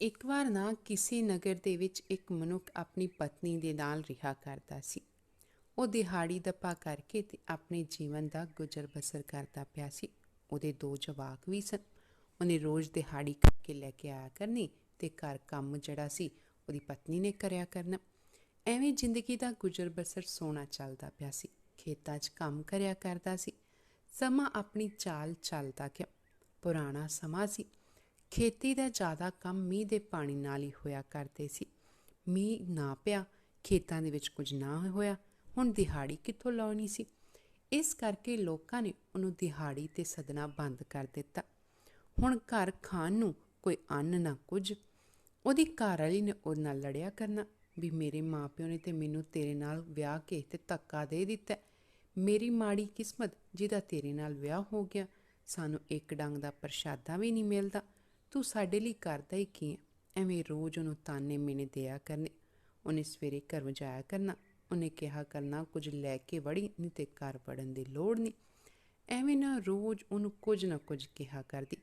ਇੱਕ ਵਾਰ ਨਾ ਕਿਸੇ ਨਗਰ ਦੇ ਵਿੱਚ ਇੱਕ ਮਨੁੱਖ ਆਪਣੀ ਪਤਨੀ ਦੇ ਨਾਲ ਰਿਹਾ ਕਰਦਾ ਸੀ। ਉਹ ਦਿਹਾੜੀ ਦੱਪਾ ਕਰਕੇ ਤੇ ਆਪਣੇ ਜੀਵਨ ਦਾ ਗੁਜ਼ਰ ਬਸਰ ਕਰਦਾ ਪਿਆ ਸੀ। ਉਹਦੇ ਦੋ ਜਵਾਕ ਵੀ ਸਨ। ਉਹਨੇ ਰੋਜ਼ ਦਿਹਾੜੀ ਕਰਕੇ ਲੈ ਕੇ ਆਇਆ ਕਰਨੀ ਤੇ ਘਰ ਕੰਮ ਜਿਹੜਾ ਸੀ, ਉਹਦੀ ਪਤਨੀ ਨੇ ਕਰਿਆ ਕਰਨਾ। ਐਵੇਂ ਜ਼ਿੰਦਗੀ ਦਾ ਗੁਜ਼ਰ ਬਸਰ ਸੋਹਣਾ ਚੱਲਦਾ ਪਿਆ ਸੀ। ਖੇਤਾਂ 'ਚ ਕੰਮ ਕਰਿਆ ਕਰਦਾ ਸੀ। ਸਮਾਂ ਆਪਣੀ ਚਾਲ ਚੱਲਦਾ ਗਿਆ। ਪੁਰਾਣਾ ਸਮਾਂ ਸੀ। ਖੇਤੀ ਦਾ ਜ਼ਿਆਦਾ ਕੰਮ ਮੀਂਹ ਦੇ ਪਾਣੀ ਨਾਲ ਹੀ ਹੋਇਆ ਕਰਦੇ ਸੀ। ਮੀਂਹ ਨਾ ਪਿਆ, ਖੇਤਾਂ ਦੇ ਵਿੱਚ ਕੁਝ ਨਾ ਹੋਇਆ, ਹੁਣ ਦਿਹਾੜੀ ਕਿੱਥੋਂ ਲਾਉਣੀ ਸੀ? ਇਸ ਕਰਕੇ ਲੋਕਾਂ ਨੇ ਉਹਨੂੰ ਦਿਹਾੜੀ ਤੇ ਸਦਨਾ ਬੰਦ ਕਰ ਦਿੱਤਾ। ਹੁਣ ਘਰ ਖਾਣ ਨੂੰ ਕੋਈ ਅੰਨ ਨਾ ਕੁਝ, ਉਹਦੀ ਘਰ ਵਾਲੀ ਨੇ ਉਹਦੇ ਨਾਲ ਲੜਿਆ ਕਰਨਾ ਵੀ ਮੇਰੇ ਮਾਪਿਓ ਨੇ ਤੇ ਮੈਨੂੰ ਤੇਰੇ ਨਾਲ ਵਿਆਹ ਕੇ ਤੇ ਧੱਕਾ ਦੇ ਦਿੱਤਾ। ਮੇਰੀ ਮਾੜੀ ਕਿਸਮਤ ਜਿਹਦਾ ਤੇਰੇ ਨਾਲ ਵਿਆਹ ਹੋ ਗਿਆ, ਸਾਨੂੰ ਇੱਕ ਡੰਗ ਦਾ ਪ੍ਰਸ਼ਾਦਾ ਵੀ ਨਹੀਂ ਮਿਲਦਾ। ਤੂੰ ਸਾਡੇ ਲਈ ਕਰਦਾ ਹੀ ਕੀ ਹੈ? ਐਵੇਂ ਰੋਜ਼ ਉਹਨੂੰ ਤਾਨੇ ਮੇਨੇ ਦਿਆ ਕਰਨੇ। ਉਹਨੇ ਸਵੇਰੇ ਘਰ ਵਜਾਇਆ ਕਰਨਾ। ਉਹਨੇ ਕਿਹਾ ਕਰਨਾ ਕੁਝ ਲੈ ਕੇ ਵੜੀ, ਨਹੀਂ ਤੇ ਘਰ ਵੜਨ ਦੀ ਲੋੜ ਨਹੀਂ। ਐਵੇਂ ਨਾ ਰੋਜ਼ ਉਹਨੂੰ ਕੁਝ ਨਾ ਕੁਝ ਕਿਹਾ ਕਰਦੀ।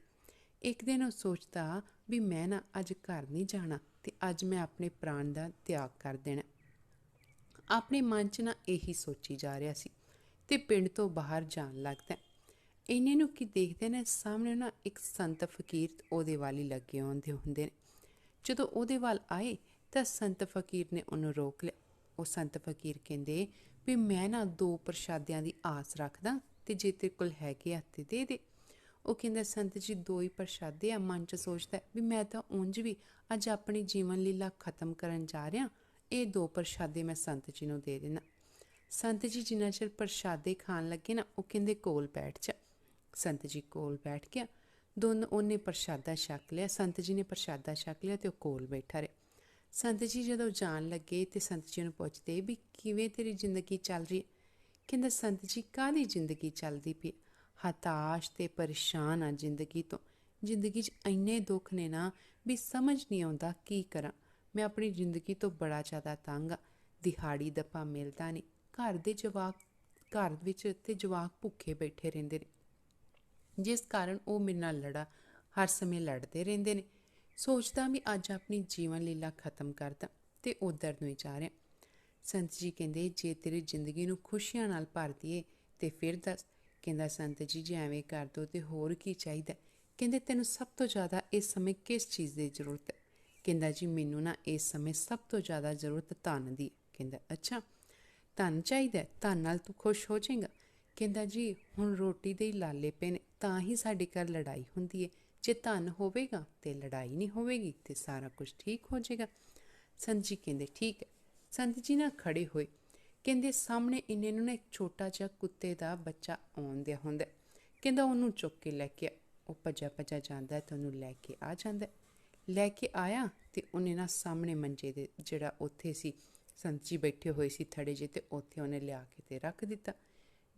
ਇੱਕ ਦਿਨ ਉਹ ਸੋਚਦਾ ਵੀ ਮੈਂ ਨਾ ਅੱਜ ਘਰ ਨਹੀਂ ਜਾਣਾ ਤੇ ਅੱਜ ਮੈਂ ਆਪਣੇ ਪ੍ਰਾਣ ਦਾ ਤਿਆਗ ਕਰ ਦੇਣਾ। ਆਪਣੇ ਮਨ 'ਚ ਨਾ ਇਹੀ ਸੋਚੀ ਜਾ ਰਿਹਾ ਸੀ ਤੇ ਪਿੰਡ ਤੋਂ ਬਾਹਰ ਜਾਣ ਲੱਗਦਾ। ਇੰਨੇ ਨੂੰ ਕੀ ਦੇਖਦੇ ਨੇ, ਸਾਹਮਣੇ ਨਾ ਇੱਕ ਸੰਤ ਫਕੀਰ ਉਹਦੇ ਵਾਲੀ ਲੱਗੇ ਆਉਂਦੇ ਹੁੰਦੇ ਨੇ। ਜਦੋਂ ਉਹਦੇ ਵੱਲ ਆਏ ਤਾਂ ਸੰਤ ਫਕੀਰ ਨੇ ਉਹਨੂੰ ਰੋਕ ਲਿਆ। ਉਹ ਸੰਤ ਫਕੀਰ ਕਹਿੰਦੇ, ਵੀ ਮੈਂ ਨਾ ਦੋ ਪ੍ਰਸ਼ਾਦਿਆਂ ਦੀ ਆਸ ਰੱਖਦਾ ਤੇ ਜੇ ਤੇਰੇ ਕੋਲ ਹੈਗੇ ਆ ਤੇ ਦੇ ਦੇ। ਉਹ ਕਹਿੰਦਾ, ਸੰਤ ਜੀ, ਦੋ ਹੀ ਪ੍ਰਸ਼ਾਦੇ ਆ, ਮਨ ਚ ਸੋਚਦਾ ਵੀ ਮੈਂ ਤਾਂ ਉਂਝ ਵੀ ਅੱਜ ਆਪਣੀ ਜੀਵਨ ਲੀਲਾ ਖਤਮ ਕਰਨ ਜਾ ਰਿਹਾ, ਇਹ ਦੋ ਪ੍ਰਸ਼ਾਦੇ ਮੈਂ ਸੰਤ ਜੀ ਨੂੰ ਦੇ ਦੇਣਾ। ਸੰਤ ਜੀ ਜਿੰਨਾ ਚਿਰ ਪ੍ਰਸ਼ਾਦੇ ਖਾਣ ਲੱਗੇ ਨਾ, ਉਹ ਕਹਿੰਦੇ, ਕੋਲ ਬੈਠ ਜਾ। ਸੰਤ ਜੀ ਕੋਲ ਬੈਠ ਗਿਆ। ਦੋਨੋਂ ਉਹਨੇ ਪ੍ਰਸ਼ਾਦਾ ਛਕ ਲਿਆ। ਸੰਤ ਜੀ ਨੇ ਪ੍ਰਸ਼ਾਦਾ ਛਕ ਲਿਆ ਤੇ ਉਹ ਕੋਲ ਬੈਠਾ ਰਿਹਾ। ਸੰਤ ਜੀ ਜਦੋਂ ਜਾਣ ਲੱਗੇ ਤੇ ਸੰਤ ਜੀ ਨੂੰ ਪੁੱਛਦੇ, ਵੀ ਕਿਵੇਂ ਤੇਰੀ ਜ਼ਿੰਦਗੀ ਚੱਲ ਰਹੀ ਹੈ? ਕਹਿੰਦਾ, ਸੰਤ ਜੀ, ਕਾਹਦੀ ਜ਼ਿੰਦਗੀ ਚੱਲਦੀ ਪਈ ਹਤਾਸ਼ ਤੇ ਪਰੇਸ਼ਾਨ ਆ ਜ਼ਿੰਦਗੀ ਤੋਂ। ਜ਼ਿੰਦਗੀ 'ਚ ਇੰਨੇ ਦੁੱਖ ਨੇ ਨਾ ਵੀ ਸਮਝ ਨਹੀਂ ਆਉਂਦਾ ਕੀ ਕਰਾਂ। ਮੈਂ ਆਪਣੀ ਜ਼ਿੰਦਗੀ ਤੋਂ ਬੜਾ ਜ਼ਿਆਦਾ ਤੰਗ ਆ ਦਿਹਾੜੀ ਦੱਪਾ ਮਿਲਦਾ ਨਹੀਂ। ਘਰ ਦੇ ਜਵਾਕ, ਘਰ ਵਿੱਚ ਤੇ ਜਵਾਕ ਭੁੱਖੇ ਬੈਠੇ ਰਹਿੰਦੇ ਨੇ। ਜਿਸ ਕਾਰਨ ਉਹ ਮੇਰੇ ਨਾਲ ਲੜਾ, ਹਰ ਸਮੇਂ ਲੜਦੇ ਰਹਿੰਦੇ ਨੇ। ਸੋਚਦਾ ਵੀ ਅੱਜ ਆਪਣੀ ਜੀਵਨ ਲੀਲਾ ਖਤਮ ਕਰਦਾ ਤੇ ਉਧਰ ਨੂੰ ਹੀ ਜਾ ਰਿਹਾ। ਸੰਤ ਜੀ ਕਹਿੰਦੇ, ਜੇ ਤੇਰੀ ਜ਼ਿੰਦਗੀ ਨੂੰ ਖੁਸ਼ੀਆਂ ਨਾਲ ਭਰ ਦਈਏ ਤੇ ਫਿਰ ਦੱਸ। ਕਹਿੰਦਾ, ਸੰਤ ਜੀ, ਜੇ ਐਵੇਂ ਕਰ ਦੋ ਤੇ ਹੋਰ ਕੀ ਚਾਹੀਦਾ? ਕਹਿੰਦੇ, ਤੈਨੂੰ ਸਭ ਤੋਂ ਜ਼ਿਆਦਾ ਇਸ ਸਮੇਂ ਕਿਸ ਚੀਜ਼ ਦੀ ਜ਼ਰੂਰਤ ਹੈ? ਕਹਿੰਦਾ ਜੀ, ਮੈਨੂੰ ਨਾ ਇਸ ਸਮੇਂ ਸਭ ਤੋਂ ਜ਼ਿਆਦਾ ਜ਼ਰੂਰਤ ਧਨ ਦੀ ਕਹਿੰਦਾ, ਅੱਛਾ, ਧਨ ਚਾਹੀਦਾ ਧਨ ਨਾਲ ਤੂੰ ਖੁਸ਼ ਹੋ ਜਾਏਗਾ? ਕਹਿੰਦਾ ਜੀ, ਹੁਣ ਰੋਟੀ ਦੇ ਹੀ ਲਾਲੇ ਪਏ ਨੇ, ਤਾਂ ਹੀ ਸਾਡੇ ਘਰ ਲੜਾਈ ਹੁੰਦੀ ਹੈ ਜੇ ਧਨ ਹੋਵੇਗਾ ਤੇ ਲੜਾਈ ਨਹੀਂ ਹੋਵੇਗੀ ਤੇ ਸਾਰਾ ਕੁਝ ਠੀਕ ਹੋ ਜਾਏਗਾ। ਸੰਤ ਜੀ ਕਹਿੰਦੇ, ਠੀਕ ਹੈ। ਸੰਤ ਜੀ ਨਾ ਖੜੇ ਹੋਏ। ਕਹਿੰਦੇ, ਸਾਹਮਣੇ ਇੰਨੇ ਨੂੰ ਨਾ ਇੱਕ ਛੋਟਾ ਜਿਹਾ ਕੁੱਤੇ ਦਾ ਬੱਚਾ ਆਉਂਦਿਆ ਹੁੰਦਾ ਕਹਿੰਦਾ, ਉਹਨੂੰ ਚੁੱਕ ਕੇ ਲੈ ਕੇ ਉਹ ਭੱਜਾ ਭੱਜਾ ਜਾਂਦਾ ਤੇ ਉਹਨੂੰ ਲੈ ਕੇ ਆ ਜਾਂਦਾ ਲੈ ਕੇ ਆਇਆ ਤੇ ਉਹਨੇ ਨਾ ਸਾਹਮਣੇ ਮੰਜੇ ਦੇ ਜਿਹੜਾ ਉੱਥੇ ਸੀ, ਸੰਤ ਜੀ ਬੈਠੇ ਹੋਏ ਸੀ ਥੜੇ ਜੇ ਤੇ ਉੱਥੇ ਉਹਨੇ ਲਿਆ ਕੇ ਤੇ ਰੱਖ ਦਿੱਤਾ।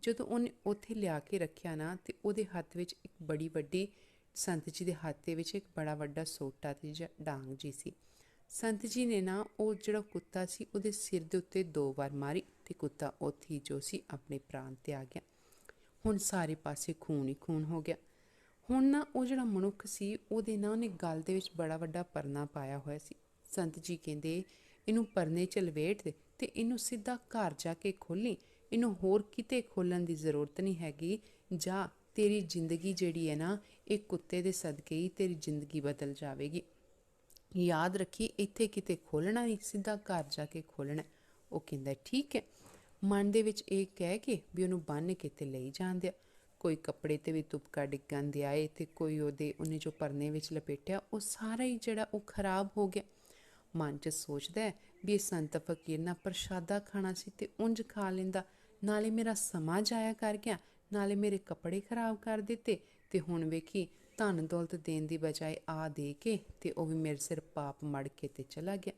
ਜਦੋਂ ਉਹਨੇ ਉੱਥੇ ਲਿਆ ਕੇ ਰੱਖਿਆ ਨਾ, ਤੇ ਉਹਦੇ ਹੱਥ ਵਿੱਚ ਇੱਕ ਬੜੀ ਵੱਡੀ ਸੰਤ ਜੀ ਦੇ ਹੱਥ ਦੇ ਵਿੱਚ ਇੱਕ ਬੜਾ ਵੱਡਾ ਸੋਟਾ ਤੇ ਜਾਂ ਡਾਂਗ ਜੀ ਸੀ। ਸੰਤ ਜੀ ਨੇ ਨਾ ਉਹ ਜਿਹੜਾ ਕੁੱਤਾ ਸੀ, ਉਹਦੇ ਸਿਰ ਦੇ ਉੱਤੇ ਦੋ ਵਾਰ ਮਾਰੀ ਤੇ ਕੁੱਤਾ ਉੱਥੇ ਹੀ ਜੋ ਸੀ, ਆਪਣੇ ਪ੍ਰਾਣ ਤੇ ਆ ਗਿਆ। ਹੁਣ ਸਾਰੇ ਪਾਸੇ ਖੂਨ ਹੀ ਖੂਨ ਹੋ ਗਿਆ। ਹੁਣ ਨਾ ਉਹ ਜਿਹੜਾ ਮਨੁੱਖ ਸੀ, ਉਹਦੇ ਨਾ ਉਹਨੇ ਗਲ ਦੇ ਵਿੱਚ ਬੜਾ ਵੱਡਾ ਪਰਨਾ ਪਾਇਆ ਹੋਇਆ ਸੀ। ਸੰਤ ਜੀ ਕਹਿੰਦੇ, ਇਹਨੂੰ ਪਰਨੇ ਚ ਲਵੇਟ ਦੇ ਤੇ ਇਹਨੂੰ ਸਿੱਧਾ ਘਰ ਜਾ ਕੇ ਖੋਲੀ ਇਹਨੂੰ ਹੋਰ ਕਿਤੇ ਖੋਲਣ ਦੀ ਜ਼ਰੂਰਤ ਨਹੀਂ ਹੈਗੀ। ਜਾਂ ਤੇਰੀ ਜ਼ਿੰਦਗੀ ਜਿਹੜੀ ਹੈ ਨਾ, ਇਹ ਕੁੱਤੇ ਦੇ ਸਦਕੇ ਹੀ ਤੇਰੀ ਜ਼ਿੰਦਗੀ ਬਦਲ ਜਾਵੇਗੀ। ਯਾਦ ਰੱਖੀ, ਇੱਥੇ ਕਿਤੇ ਖੋਲਣਾ ਨਹੀਂ, ਸਿੱਧਾ ਘਰ ਜਾ ਕੇ ਖੋਲਣਾ। ਉਹ ਕਹਿੰਦਾ, ਠੀਕ ਹੈ। ਮਨ ਦੇ ਵਿੱਚ ਇਹ ਕਹਿ ਕੇ ਵੀ ਉਹਨੂੰ ਬੰਨ ਕੇ ਤੇ ਲਈ ਜਾਂਦੇ ਕੋਈ ਕੱਪੜੇ ਤੇ ਵੀ ਤੁਪਕਾ ਡਿੱਗਣ ਦੇ ਆਏ ਤੇ ਕੋਈ ਉਹਦੇ, ਉਹਨੇ ਜੋ ਪਰਨੇ ਵਿੱਚ ਲਪੇਟਿਆ, ਉਹ ਸਾਰਾ ਹੀ ਜਿਹੜਾ ਉਹ ਖਰਾਬ ਹੋ ਗਿਆ। ਮਨ 'ਚ ਸੋਚਦਾ ਵੀ ਇਹ ਸੰਤ ਫਕੀਰ ਨਾ ਪ੍ਰਸ਼ਾਦਾ ਖਾਣਾ ਸੀ ਤੇ ਉਂਝ ਖਾ ਲੈਂਦਾ। ਨਾਲੇ ਮੇਰਾ ਸਮਾਂ ਜਾਇਆ ਕਰ ਗਿਆ, ਨਾਲੇ ਮੇਰੇ ਕੱਪੜੇ ਖਰਾਬ ਕਰ ਦਿੱਤੇ ਤੇ ਹੁਣ ਵੇਖੀ ਧਨ ਦੌਲਤ ਦੇਣ ਦੀ ਬਜਾਏ ਆ ਦੇ ਕੇ ਤੇ ਉਹ ਵੀ ਮੇਰੇ ਸਿਰ ਪਾਪ ਮੜ ਕੇ ਤੇ ਚਲਾ ਗਿਆ।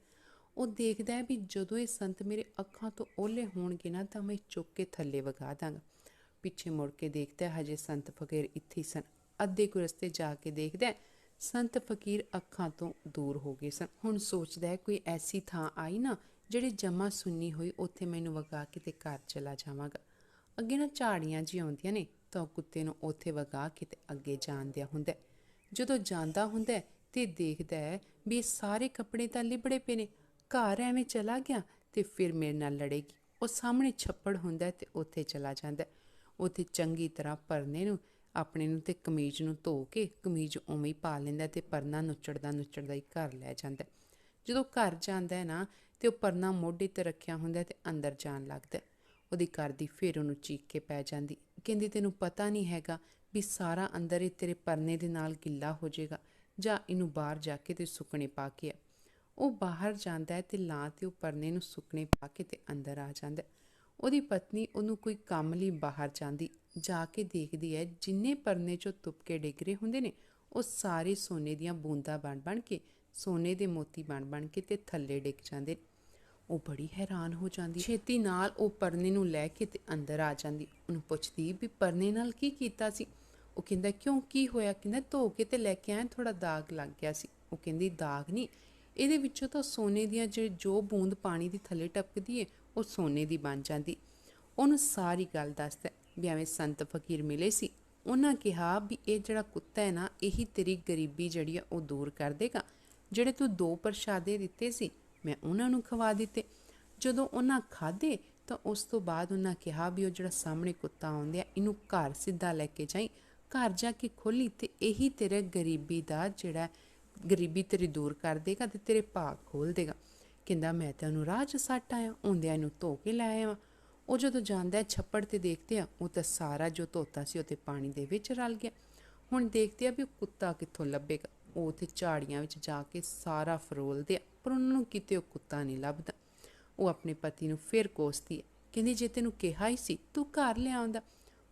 ਉਹ ਦੇਖਦਾ ਹੈ ਵੀ ਜਦੋਂ ਇਹ ਸੰਤ ਮੇਰੇ ਅੱਖਾਂ ਤੋਂ ਓਲੇ ਹੋਣਗੇ ਨਾ ਤਾਂ ਮੈਂ ਚੁੱਕ ਕੇ ਥੱਲੇ ਵਗਾ ਦਾਂਗਾ। ਪਿੱਛੇ ਮੁੜ ਕੇ ਦੇਖਦਾ ਹੈ, ਹਜੇ ਸੰਤ ਫਕੀਰ ਇੱਥੇ ਹੀ ਸਨ। ਅੱਧੇ ਕੁ ਰਸਤੇ ਜਾ ਕੇ ਦੇਖਦਾ ਸੰਤ ਫਕੀਰ ਅੱਖਾਂ ਤੋਂ ਦੂਰ ਹੋ ਗਏ ਸਨ। ਹੁਣ ਸੋਚਦਾ ਹੈ ਕੋਈ ਐਸੀ ਥਾਂ ਆਈ ਨਾ ਜਿਹੜੀ ਜਮਾ ਸੁੰਨੀ ਹੋਈ, ਉੱਥੇ ਮੈਨੂੰ ਵਗਾ ਕੇ ਤੇ ਘਰ ਚਲਾ ਜਾਵਾਂਗਾ। ਅੱਗੇ ਨਾ ਝਾੜੀਆਂ ਜੀ ਆਉਂਦੀਆਂ ਨੇ, ਤਾਂ ਉਹ ਕੁੱਤੇ ਨੂੰ ਉੱਥੇ ਵਗਾ ਕੇ ਤੇ ਅੱਗੇ ਜਾਣ ਦਿਆ ਹੁੰਦਾ ਜਦੋਂ ਜਾਂਦਾ ਹੁੰਦਾ ਹੈ ਤੇ ਦੇਖਦਾ ਹੈ ਵੀ ਇਹ ਸਾਰੇ ਕੱਪੜੇ ਤਾਂ ਲਿਬੜੇ ਪਏ ਨੇ, ਘਰ ਐਵੇਂ ਚਲਾ ਗਿਆ ਤੇ ਫਿਰ ਮੇਰੇ ਨਾਲ ਲੜੇਗੀ। ਉਹ ਸਾਹਮਣੇ ਛੱਪੜ ਹੁੰਦਾ ਹੈ ਤੇ ਉੱਥੇ ਚਲਾ ਜਾਂਦਾ ਉੱਥੇ ਚੰਗੀ ਤਰ੍ਹਾਂ ਪਰਨੇ ਨੂੰ, ਆਪਣੇ ਨੂੰ ਤੇ ਕਮੀਜ਼ ਨੂੰ ਧੋ ਕੇ ਕਮੀਜ਼ ਉਵੇਂ ਹੀ ਪਾ ਲੈਂਦਾ ਹੈ ਤੇ ਪਰਨਾ ਨੁੱਚੜਦਾ ਨੁੱਚੜਦਾ ਹੀ ਘਰ ਲੈ ਜਾਂਦਾ ਜਦੋਂ ਘਰ ਜਾਂਦਾ ਹੈ ਨਾ, ਤੇ ਉਹ ਪਰਨਾ ਮੋਢੇ ਤੇ ਰੱਖਿਆ ਹੁੰਦਾ ਹੈ ਤੇ ਅੰਦਰ ਜਾਣ ਲੱਗਦਾ ਉਹਦੀ ਘਰ ਦੀ ਫਿਰ ਉਹਨੂੰ ਚੀਕ ਕੇ ਪੈ ਜਾਂਦੀ। ਕਹਿੰਦੀ, ਤੈਨੂੰ ਪਤਾ ਨਹੀਂ ਹੈਗਾ ਵੀ ਸਾਰਾ ਅੰਦਰ ਇਹ ਤੇਰੇ ਪਰਨੇ ਦੇ ਨਾਲ ਗਿੱਲਾ ਹੋ ਜਾਏਗਾ ਜਾਂ ਇਹਨੂੰ ਬਾਹਰ ਜਾ ਕੇ ਤੇ ਸੁੱਕਣੇ ਪਾ ਕੇ ਆ। ਉਹ ਬਾਹਰ ਜਾਂਦਾ ਹੈ ਤੇ ਲਾਂ ਤੇ ਉਹ ਪਰਨੇ ਨੂੰ ਸੁੱਕਣੇ ਪਾ ਕੇ ਤੇ ਅੰਦਰ ਆ ਜਾਂਦਾ ਉਹਦੀ ਪਤਨੀ ਉਹਨੂੰ ਕੋਈ ਕੰਮ ਲਈ ਬਾਹਰ ਜਾਂਦੀ, ਜਾ ਕੇ ਦੇਖਦੀ ਹੈ, ਜਿੰਨੇ ਪਰਨੇ ਚੋਂ ਤੁਪਕੇ ਡਿੱਗ ਰਹੇ ਹੁੰਦੇ ਨੇ, ਉਹ ਸਾਰੇ ਸੋਨੇ ਦੀਆਂ ਬੂੰਦਾਂ ਬਣ ਬਣ ਕੇ ਸੋਨੇ ਦੇ ਮੋਤੀ ਬਣ ਬਣ ਕੇ ਤੇ ਥੱਲੇ ਡਿੱਗ ਜਾਂਦੇ ਉਹ ਬੜੀ ਹੈਰਾਨ ਹੋ ਜਾਂਦੀ। ਛੇਤੀ ਨਾਲ ਉਹ ਪਰਨੇ ਨੂੰ ਲੈ ਕੇ ਤੇ ਅੰਦਰ ਆ ਜਾਂਦੀ। ਉਹਨੂੰ ਪੁੱਛਦੀ ਵੀ ਪਰਨੇ ਨਾਲ ਕੀ ਕੀਤਾ ਸੀ? ਉਹ ਕਹਿੰਦਾ, ਕਿਉਂ? ਕੀ ਹੋਇਆ? ਕਹਿੰਦਾ, ਧੋ ਕੇ ਤੇ ਲੈ ਕੇ ਆਇਆ ਥੋੜਾ ਦਾਗ ਲੱਗ ਗਿਆ ਸੀ। ਉਹ ਕਹਿੰਦੀ, ਦਾਗ ਨਹੀਂ। ਇਹਦੇ ਵਿੱਚੋਂ ਤਾਂ ਸੋਨੇ ਦੀਆਂ ਜੇ ਜੋ ਬੂੰਦ ਪਾਣੀ ਦੀ ਥੱਲੇ ਟਪਕਦੀ ਏ, ਉਹ ਸੋਨੇ ਦੀ ਬਣ ਜਾਂਦੀ। ਉਹਨੂੰ ਸਾਰੀ ਗੱਲ ਦੱਸਦਾ ਵੀ ਐਵੇਂ ਸੰਤ ਫਕੀਰ ਮਿਲੇ ਸੀ। ਉਹਨਾਂ ਕਿਹਾ ਵੀ ਇਹ ਜਿਹੜਾ ਕੁੱਤਾ ਹੈ ਨਾ, ਇਹੀ ਤੇਰੀ ਗਰੀਬੀ ਜਿਹੜੀ ਆ, ਉਹ ਦੂਰ ਕਰ ਦੇਗਾ। ਜਿਹੜੇ ਤੂੰ ਦੋ ਪ੍ਰਸ਼ਾਦੇ ਦਿੱਤੇ ਸੀ, ਮੈਂ ਉਹਨਾਂ ਨੂੰ ਖਵਾ ਦਿੱਤੇ। ਜਦੋਂ ਉਹਨਾਂ ਖਾਦੇ ਤਾਂ ਉਸ ਤੋਂ ਬਾਅਦ ਉਹਨਾਂ ਕਿਹਾ ਵੀ ਉਹ ਜਿਹੜਾ ਸਾਹਮਣੇ ਕੁੱਤਾ ਆਉਂਦਾ ਇਹਨੂੰ ਘਰ ਸਿੱਧਾ ਲੈ ਕੇ ਜਾਈ। ਘਰ ਜਾ ਕੇ ਖੋਲੀ ਤੇ ਇਹੀ ਤੇਰੇ ਗਰੀਬੀ ਦਾ ਜਿਹੜਾ ਗਰੀਬੀ ਤੇਰੀ ਦੂਰ ਕਰ ਦੇਗਾ ਤੇ ਤੇਰੇ ਭਾਗ ਖੋਲ ਦੇਗਾ। ਕਹਿੰਦਾ, ਮੈਂ ਤਾਂ ਉਹਨੂੰ ਰਾਹ 'ਚ ਸੱਟ ਆਇਆ ਹੁੰਦਿਆਂ ਇਹਨੂੰ ਧੋ ਕੇ ਲੈ ਆਇਆ। ਵਾਂ। ਉਹ ਜਦੋਂ ਜਾਂਦਾ ਛੱਪੜ ਤੇ ਦੇਖਦੇ ਆ, ਉਹ ਤਾਂ ਸਾਰਾ ਜੋ ਧੋਤਾ ਸੀ, ਉਹ ਤੇ ਪਾਣੀ ਦੇ ਵਿੱਚ ਰਲ ਗਿਆ। ਹੁਣ ਦੇਖਦੇ ਆ ਵੀ ਉਹ ਕੁੱਤਾ ਕਿੱਥੋਂ ਲੱਭੇਗਾ। ਉਹ ਉੱਥੇ ਝਾੜੀਆਂ ਵਿੱਚ ਜਾ ਕੇ ਸਾਰਾ ਫਰੋਲਦੇ ਪਰ ਉਹਨਾਂ ਨੂੰ ਕਿਤੇ ਉਹ ਕੁੱਤਾ ਨਹੀਂ ਲੱਭਦਾ। ਉਹ ਆਪਣੇ ਪਤੀ ਨੂੰ ਫਿਰ ਕੋਸਦੀ ਹੈ। ਕਹਿੰਦੀ ਜੇ ਤੈਨੂੰ ਕਿਹਾ ਹੀ ਸੀ ਤੂੰ ਘਰ ਲਿਆਉਂਦਾ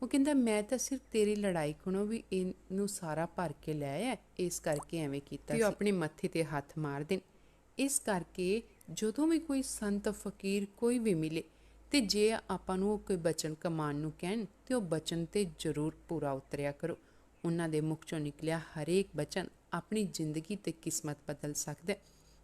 ਉਹ ਕਹਿੰਦਾ ਮੈਂ ਤਾਂ ਸਿਰਫ ਤੇਰੀ ਲੜਾਈ ਖਣੋ ਵੀ ਇਹਨੂੰ ਸਾਰਾ ਭਰ ਕੇ ਲੈ ਆਇਆ। ਇਸ ਕਰਕੇ ਐਵੇਂ ਕੀਤਾ ਸੀ ਉਹ ਆਪਣੇ ਮੱਥੇ ਤੇ ਹੱਥ ਮਾਰ ਦੇਣ। ਇਸ ਕਰਕੇ ਜਦੋਂ ਵੀ ਕੋਈ ਸੰਤ ਫਕੀਰ ਕੋਈ ਵੀ ਮਿਲੇ ਤੇ ਜੇ ਆਪਾਂ ਨੂੰ ਉਹ ਕੋਈ ਬਚਨ ਕਮਾਨ ਨੂੰ ਕਹਿਣ ਤੇ ਉਹ ਬਚਨ ਤੇ ਜ਼ਰੂਰ ਪੂਰਾ ਉਤਰਿਆ ਕਰੋ। ਉਹਨਾਂ ਦੇ ਮੁਖ ਚੋਂ ਨਿਕਲਿਆ ਹਰੇਕ ਬਚਨ। ਆਪਣੀ ਜ਼ਿੰਦਗੀ ਤੇ ਕਿਸਮਤ ਬਦਲ ਸਕਦਾ ਹੈ।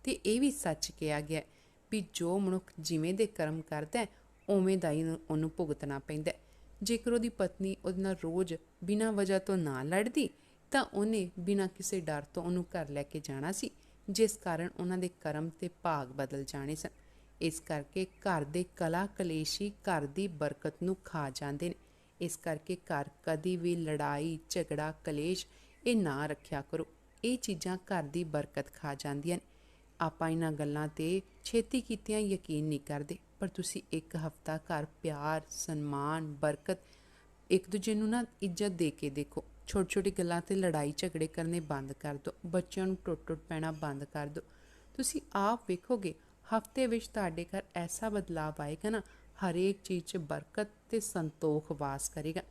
ਤੇ ਇਹ ਵੀ ਸੱਚ ਕਿਹਾ ਗਿਆ ਹੈ ਵੀ ਜੋ ਮਨੁੱਖ ਜਿਵੇਂ ਦੇ ਕਰਮ ਕਰਦਾ ਹੈ, ਉਵੇਂ ਦਾ ਹੀ ਉਹਨੂੰ ਭੁਗਤਣਾ ਪੈਂਦਾ ਹੈ। ਜੇਕਰ ਉਹਦੀ ਪਤਨੀ ਉਹਦੇ ਨਾਲ ਰੋਜ਼ ਬਿਨਾਂ ਵਜ੍ਹਾ ਤੋਂ ਨਾ ਲੜਦੀ, ਤਾਂ ਉਹਨੇ ਬਿਨਾਂ ਕਿਸੇ ਡਰ ਤੋਂ ਉਹਨੂੰ ਘਰ ਲੈ ਕੇ ਜਾਣਾ ਸੀ, ਜਿਸ ਕਾਰਨ ਉਹਨਾਂ ਦੇ ਕਰਮ ਤੇ ਭਾਗ ਬਦਲ ਜਾਣੇ ਸਨ। ਇਸ ਕਰਕੇ ਘਰ ਦੇ ਕਲਾ ਕਲੇਸ਼ੀ ਘਰ ਦੀ ਬਰਕਤ ਨੂੰ ਖਾ ਜਾਂਦੇ ਨੇ। ਇਸ ਕਰਕੇ ਘਰ ਕਦੀ ਵੀ ਲੜਾਈ, ਝਗੜਾ, ਕਲੇਸ਼ ਇਹ ਨਾ ਰੱਖਿਆ ਕਰੋ। ਇਹ ਚੀਜ਼ਾਂ ਘਰ ਦੀ ਬਰਕਤ ਖਾ ਜਾਂਦੀਆਂ ਨੇ। ਆਪਾਂ ਇਹਨਾਂ ਗੱਲਾਂ ਤੇ ਛੇਤੀ ਕੀਤਿਆਂ ਯਕੀਨ ਨਹੀਂ ਕਰਦੇ, ਪਰ ਤੁਸੀਂ ਇੱਕ ਹਫਤਾ ਘਰ ਪਿਆਰ, ਸਨਮਾਨ, ਬਰਕਤ ਇੱਕ ਦੂਜੇ ਨੂੰ ਨਾ ਇੱਜ਼ਤ ਦੇ ਕੇ ਦੇਖੋ। ਛੋਟੀ ਛੋਟੀ ਗੱਲਾਂ ਤੇ ਲੜਾਈ ਝਗੜੇ ਕਰਨੇ ਬੰਦ ਕਰ ਦਿਓ ਬੱਚਿਆਂ ਨੂੰ ਟੁੱਟ ਟੁੱਟ ਪੈਣਾ ਬੰਦ ਕਰ ਦਿਓ ਤੁਸੀਂ ਆਪ ਵੇਖੋਗੇ, ਹਫ਼ਤੇ ਵਿੱਚ ਤੁਹਾਡੇ ਘਰ ਐਸਾ ਬਦਲਾਅ ਆਏਗਾ ਨਾ, ਹਰੇਕ ਚੀਜ਼ 'ਚ ਬਰਕਤ ਤੇ ਸੰਤੋਖ ਵਾਸ ਕਰੇਗਾ।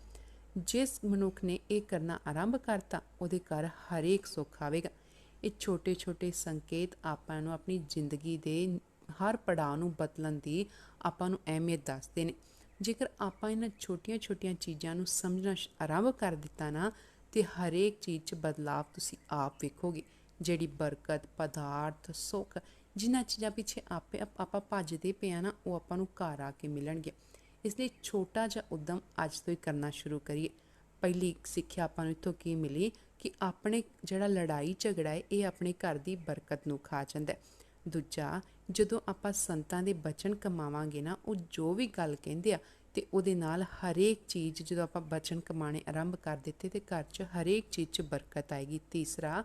ਜਿਸ ਮਨੁੱਖ ਨੇ ਇਹ ਕਰਨਾ ਆਰੰਭ ਕਰਤਾ, ਉਹਦੇ ਘਰ ਹਰੇਕ ਸੁੱਖ ਆਵੇਗਾ। ਇਹ ਛੋਟੇ ਛੋਟੇ ਸੰਕੇਤ ਆਪਾਂ ਨੂੰ ਆਪਣੀ ਜ਼ਿੰਦਗੀ ਦੇ ਹਰ ਪੜਾਅ ਨੂੰ ਬਦਲਣ ਦੀ ਆਪਾਂ ਨੂੰ ਅਹਿਮੀਅਤ ਦੱਸਦੇ ਨੇ। ਜੇਕਰ ਆਪਾਂ ਇਹਨਾਂ ਛੋਟੀਆਂ-ਛੋਟੀਆਂ ਚੀਜ਼ਾਂ ਨੂੰ ਸਮਝਣਾ ਸ਼- ਆਰੰਭ ਕਰ ਦਿੱਤਾ ਨਾ, ਤੇ ਹਰੇਕ ਚੀਜ਼ 'ਚ ਬਦਲਾਵ ਤੁਸੀਂ ਆਪ ਵੇਖੋਗੇ। ਜਿਹੜੀ ਬਰਕਤ, ਪਦਾਰਥ, ਸੁੱਖ ਜਿਨ੍ਹਾਂ ਚੀਜ਼ਾਂ ਪਿੱਛੇ ਆਪੇ ਆਪਾਂ ਭੱਜਦੇ ਪਏ ਆ ਨਾ, ਉਹ ਆਪਾਂ ਨੂੰ ਘਰ ਆ ਕੇ ਮਿਲਣਗੇ ਇਸ ਲਈ ਛੋਟਾ ਜਿਹਾ ਉਦਮ ਅੱਜ ਤੋਂ ਹੀ ਕਰਨਾ ਸ਼ੁਰੂ ਕਰੀਏ। ਪਹਿਲੀ ਸਿੱਖਿਆ ਆਪਾਂ ਨੂੰ ਇੱਥੋਂ ਕੀ ਮਿਲੀ ਕਿ ਆਪਣੇ ਜਿਹੜਾ ਲੜਾਈ ਝਗੜਾ ਹੈ, ਇਹ ਆਪਣੇ ਘਰ ਦੀ ਬਰਕਤ ਨੂੰ ਖਾ ਜਾਂਦਾ ਹੈ। ਦੂਜਾ, ਜਦੋਂ ਆਪਾਂ ਸੰਤਾਂ ਦੇ ਬਚਨ ਕਮਾਵਾਂਗੇ ਨਾ, ਉਹ ਜੋ ਵੀ ਗੱਲ ਕਹਿੰਦੇ ਆ ਤੇ ਉਹਦੇ ਨਾਲ ਹਰੇਕ ਚੀਜ਼ ਜਦੋਂ ਆਪਾਂ ਬਚਨ ਕਮਾਣੇ ਆਰੰਭ ਕਰ ਦਿੱਤੇ ਤੇ ਘਰ 'ਚ ਹਰੇਕ ਚੀਜ਼ 'ਚ ਬਰਕਤ ਆਏਗੀ। ਤੀਸਰਾ,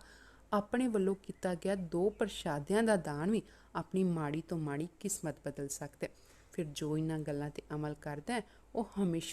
ਆਪਣੇ ਵੱਲੋਂ ਕੀਤਾ ਗਿਆ ਦੋ ਪ੍ਰਸ਼ਾਦਿਆਂ ਦਾ ਦਾਨ ਵੀ ਆਪਣੀ ਮਾੜੀ ਤੋਂ ਮਾੜੀ ਕਿਸਮਤ ਬਦਲ ਸਕਦਾ ਹੈ। ਫਿਰ ਜੋ ਇਹਨਾਂ ਗੱਲਾਂ ਤੇ ਅਮਲ ਕਰਦਾ ਹੈ ਉਹ ਹਮੇਸ਼ਾ